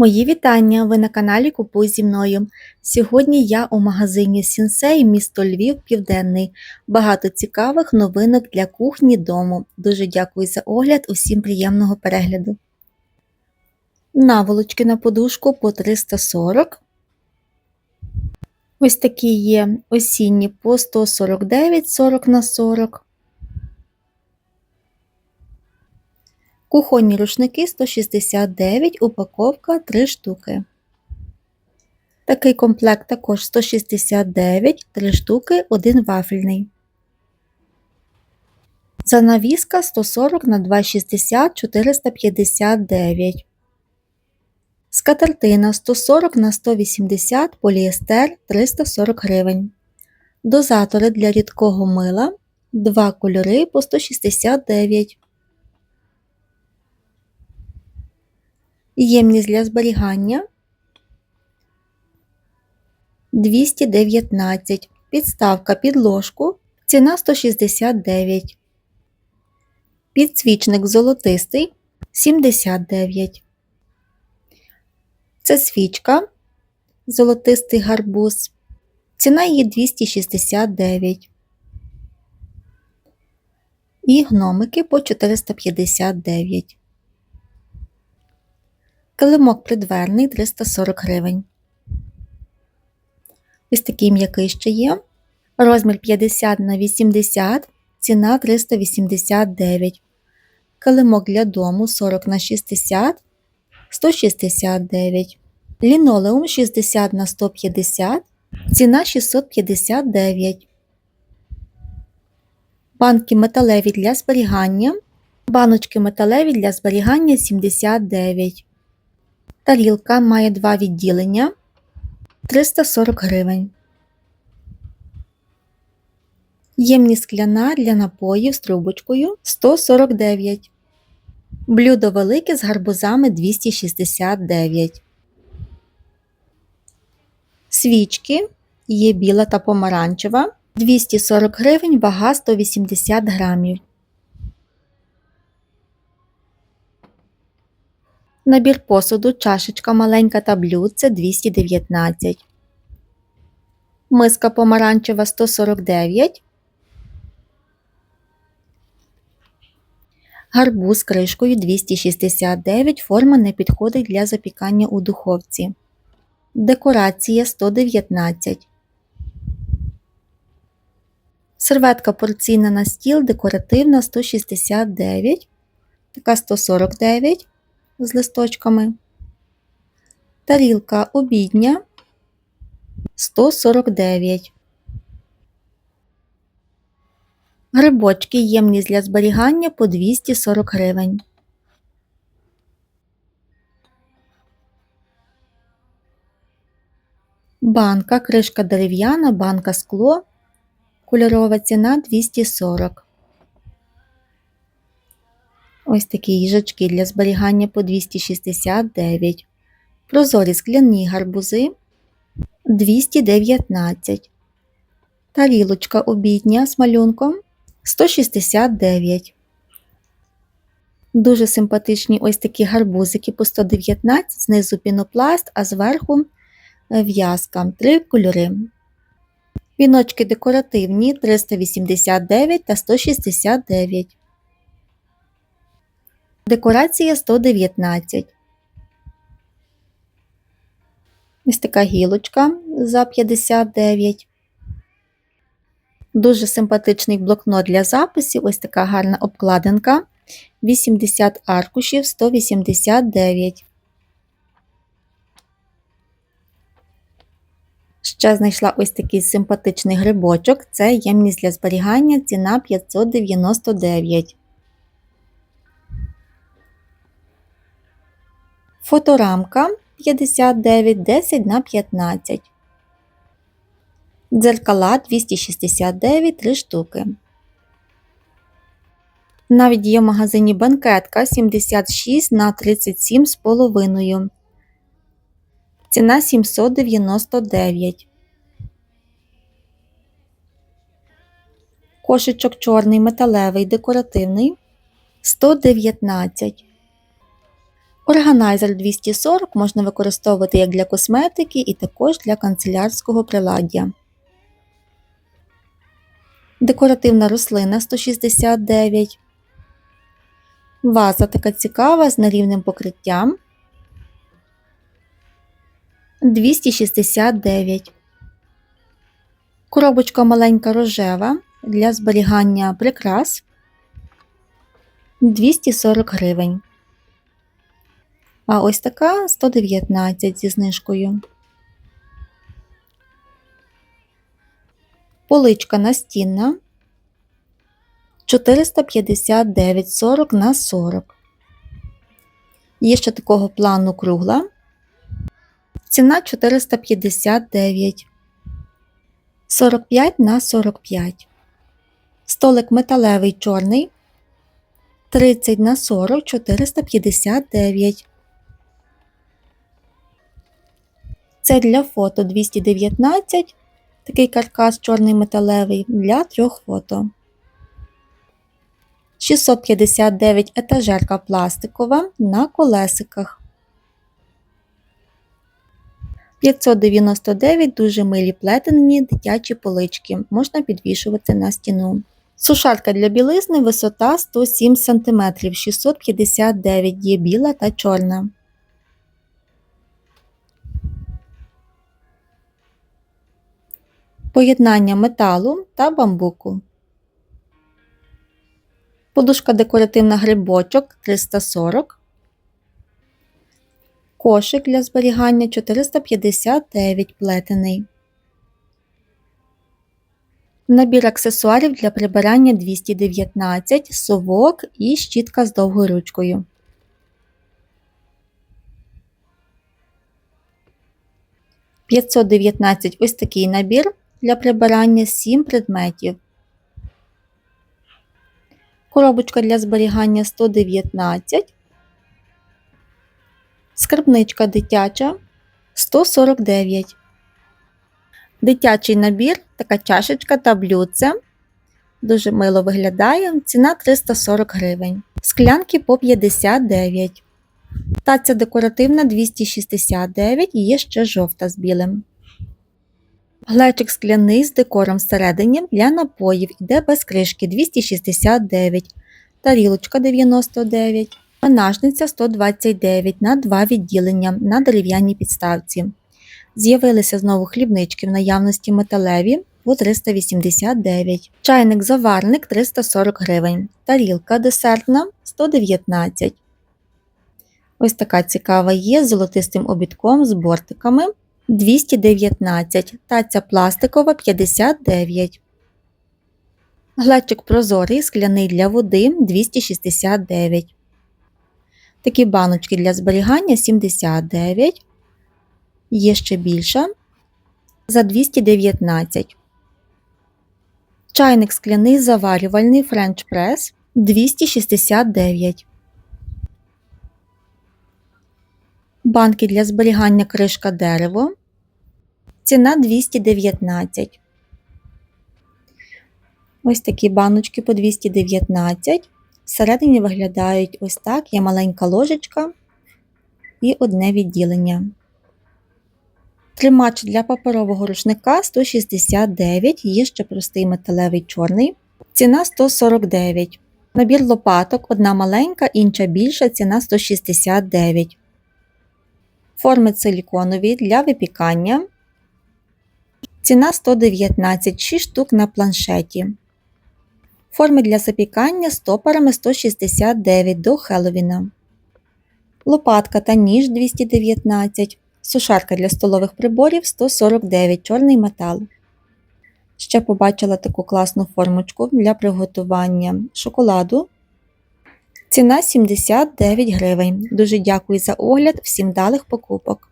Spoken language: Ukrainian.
Мої вітання! Ви на каналі Купуй зі мною. Сьогодні я у магазині Сінсей, місто Львів, Південний. Багато цікавих новинок для кухні дому. Дуже дякую за огляд, усім приємного перегляду. Наволочки на подушку по 340. Ось такі є осінні по 149 40 на 40. Кухонні рушники 169, упаковка 3 штуки. Такий комплект також 169, 3 штуки, 1 вафельний. Занавіска 140 на 260 459. Скатертина 140 на 180 поліестер 340 гривень. Дозатори для рідкого мила 2 кольори по 169 Ємність для зберігання 219. Підставка під ложку. Ціна 169. Підсвічник золотистий 79. Це свічка. Золотистий гарбуз. Ціна її 269. І гномики по 459. Килимок придверний 340 гривень. Ось такий м'який ще є. Розмір 50 на 80, ціна 389. Килимок для дому 40 на 60 169. Лінолеум 60 на 150, ціна 659. Банки металеві для зберігання. Баночки металеві для зберігання 79. Тарілка має два відділення 340 гривень. Ємність скляна для напоїв з трубочкою 149. Блюдо велике з гарбузами 269. Свічки є біла та помаранчева 240 гривень, вага 180 грамів. Набір посуду, чашечка маленька та блюдце 219. Миска помаранчева 149. Гарбуз з кришкою 269. Форма не підходить для запікання у духовці. Декорація 119. Серветка порційна на стіл декоративна 169. Така 149 з листочками. Тарілка обідня 149. Грибочки ємність для зберігання по 240 гривень. Банка, кришка дерев'яна, банка скло. Кольорова ціна 240. Ось такі їжачки для зберігання по 269. Прозорі скляні гарбузи 219. Тарілочка обідня з малюнком 169. Дуже симпатичні ось такі гарбузики по 119, знизу пінопласт, а зверху в'язка. Три кольори. Віночки декоративні 389 та 169. Декорація 119. Ось така гілочка за 59. Дуже симпатичний блокнот для записів. Ось така гарна обкладинка. 80 аркушів 189. Ще знайшла ось такий симпатичний грибочок. Це ємність для зберігання, ціна 599. Фоторамка 59 10 на 15. Дзеркала 269 3 штуки. Навіть є в магазині банкетка 76 на 37 з половиною. Ціна 799. Кошечок чорний металевий декоративний 119. Органайзер 240 можна використовувати як для косметики і також для канцелярського приладдя. Декоративна рослина 169. Ваза така цікава з нерівним покриттям 269. Коробочка маленька рожева для зберігання прикрас 240 гривень. А ось така 119 зі знижкою. Поличка настінна 459,40 на 40. Є ще такого плану кругла. Ціна 459. 45 на 45. Столик металевий чорний 30 на 40 459. Це для фото 219. Такий каркас чорний металевий для трьох фото. 659 етажерка пластикова на колесиках. 599 дуже милі плетені дитячі полички. Можна підвішувати на стіну. Сушарка для білизни висота 107 см, 659 є біла та чорна. Поєднання металу та бамбуку. Подушка декоративна грибочок 340. Кошик для зберігання 459 плетений. Набір аксесуарів для прибирання 219, совок і щітка з довгою ручкою. «519» ось такий набір для прибирання 7 предметів. Коробочка для зберігання 119. Скарбничка дитяча 149. Дитячий набір, така чашечка та блюдце. Дуже мило виглядає. Ціна 340 гривень. Склянки по 59. Таця декоративна 269 і є ще жовта з білим. Глечик скляний з декором всередині для напоїв іде без кришки 269, тарілочка 99, менажниця 129 на 2 відділення на дерев'яній підставці. З'явилися знову хлібнички в наявності металеві по 389, чайник заварник 340 гривень, тарілка десертна 119. Ось така цікава є з золотистим обідком з бортиками 219, таця пластикова 59. Глечик прозорий, скляний для води 269. Такі баночки для зберігання 79. Є ще більша за 219. Чайник скляний заварювальний French Press 269. Банки для зберігання кришка дерево. Ціна 219. Ось такі баночки по 219. Всередині виглядають ось так: є маленька ложечка і одне відділення. Тримач для паперового рушника 169, є ще простий металевий чорний. Ціна 149. Набір лопаток, одна маленька, інша більша, ціна 169. Форми силіконові для випікання. Ціна 119 6 штук на планшеті. Форми для запікання стопорами 169 до Хеллоуіна. Лопатка та ніж 219. Сушарка для столових приборів 149 чорний метал. Ще побачила таку класну формочку для приготування шоколаду. Ціна 79 гривень. Дуже дякую за огляд, всім далих покупок!